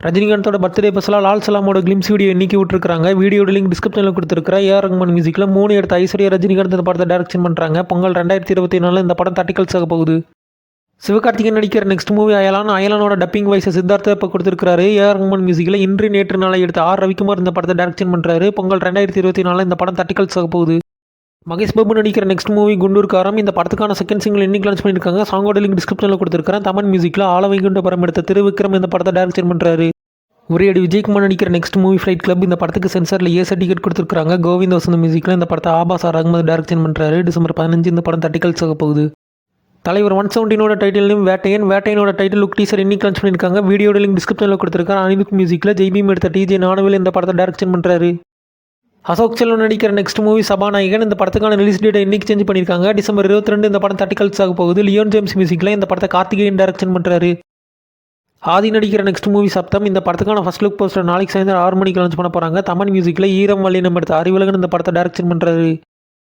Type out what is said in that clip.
ரஜினிகாந்தோட birthday பஸ்ஸில் Lal சலாமோட glimpse video நீக்கி விட்டுருக்காங்க வீடியோட லிங்க் டிஸ்கிரிப்ஷனில் கொடுத்துருக்கிற ஏஆர் ரஹ்மான் மியூசிக்கில் மூணு எடுத்த ஐஸ்வர்யா ரஜினிகாந்த் இந்த படத்தை டேரக்ஷன் பண்ணுறாங்க பொங்கல் ரெண்டாயிரத்தி இருபத்தி நாலில் இந்த படம் தட்டிக்கல்ஸ் ஆக போகுது. சிவகார்த்திகேயன் நடிக்கிற நெக்ஸ்ட் மூவி அயலான் அயலானோட டப்பிங் வாய்ஸை சித்தார்த்தா இப்போ கொடுத்துருக்காரு ஏஆர் ரஹ்மான் மியூசிக்கில் இன்று நேற்று நாளை எடுத்த ஆர் ரவிக்குமார் இந்த படத்தை டேரக்ஷன் பண்ணுறாரு பொங்கல் ரெண்டாயிரத்தி இருபத்தி நாலில் இந்த படம் தட்டிக்கல்ஸ் ஆக போகுது. மகேஷ் பாபு நடிக்கிற நெக்ஸ்ட் மூவி குண்டூர் காரம் இந்த படத்துக்கான செகண்ட் சிங்கிள் இன்னைக்கு லான்ச் பண்ணியிருக்காங்க. சாங்கோட லிங்க் டிஸ்கிரிப்ஷனில் கொடுத்துருக்கிறேன். தமிழ் மியூசிக்கில் ஆலவைகுண்ட படம் எடுத்த திருவிக்ரம் இந்த படத்தை டேரக்ஷன் பண்ணுறாரு ஒரே அடி விஜயகுமார் நடிக்கிற நெக்ஸ்ட் மூவி ஃப்ளைட் கிளப் இந்த படத்துக்கு சென்சாரில் ஏ சர்டிஃபிகேட் கொடுத்துருக்காங்க கோவிந்த் வசந்த மியூசிக்கில் இந்த படத்தை ஆபாஸ் ஆர் அகமது டேரக்ஷன் பண்ணுறாரு டிசம்பர் பதினஞ்சு இந்த படம் தட்டிக்கல் ஆக போகுது. தலைவர் ஒன் செவன்டீனோட டைட்டிலும் வேட்டையன் வேட்டையனோட டைட்டில் லுக் டீசர் இன்னைக்கு லான்ச் பண்ணியிருக்காங்க. வீடியோட லிங்க் டிஸ்கிரிப்ஷனில் கொடுத்துருக்காங்க அனிதுக் மியூசிக்கில் ஜெய்பீம் எடுத்த டிஜே நானவில் இந்த படத்தை டேரக்ஷன் பண்ணுறாரு அசோக் செல்வன் நடிக்கிற நெக்ஸ்ட் மூவி சபாநாயகன். இந்த படத்துக்கான ரிலீஸ் டேட் இன்னைக்கு சேஞ்ச் பண்ணியிருக்காங்க. டிசம்பர் இருபத்தி ரெண்டு இந்த படம் தட்டிக்கல்ஸ் ஆக போகுது. லியோன் ஜேம்ஸ் மியூசிக்கில் இந்த படத்தை கார்த்திகேயன் டைரக்ஷன் பண்ணுறாரு ஆதி நடிக்கிற நெக்ஸ்ட் மூவி சப்தம். இந்த படத்துக்கான ஃபர்ஸ்ட் லுக் போஸ்டர் நாளைக்கு சாயந்தரம் ஆறு மணிக்கு லான்ச் பண்ண போகிறாங்க தமிழ் மியூசிக்கில் ஈரம் வழி நம்ம எடுத்த அறிவுலகன் இந்த படத்தை டைரக்ஷன் பண்ணுறாரு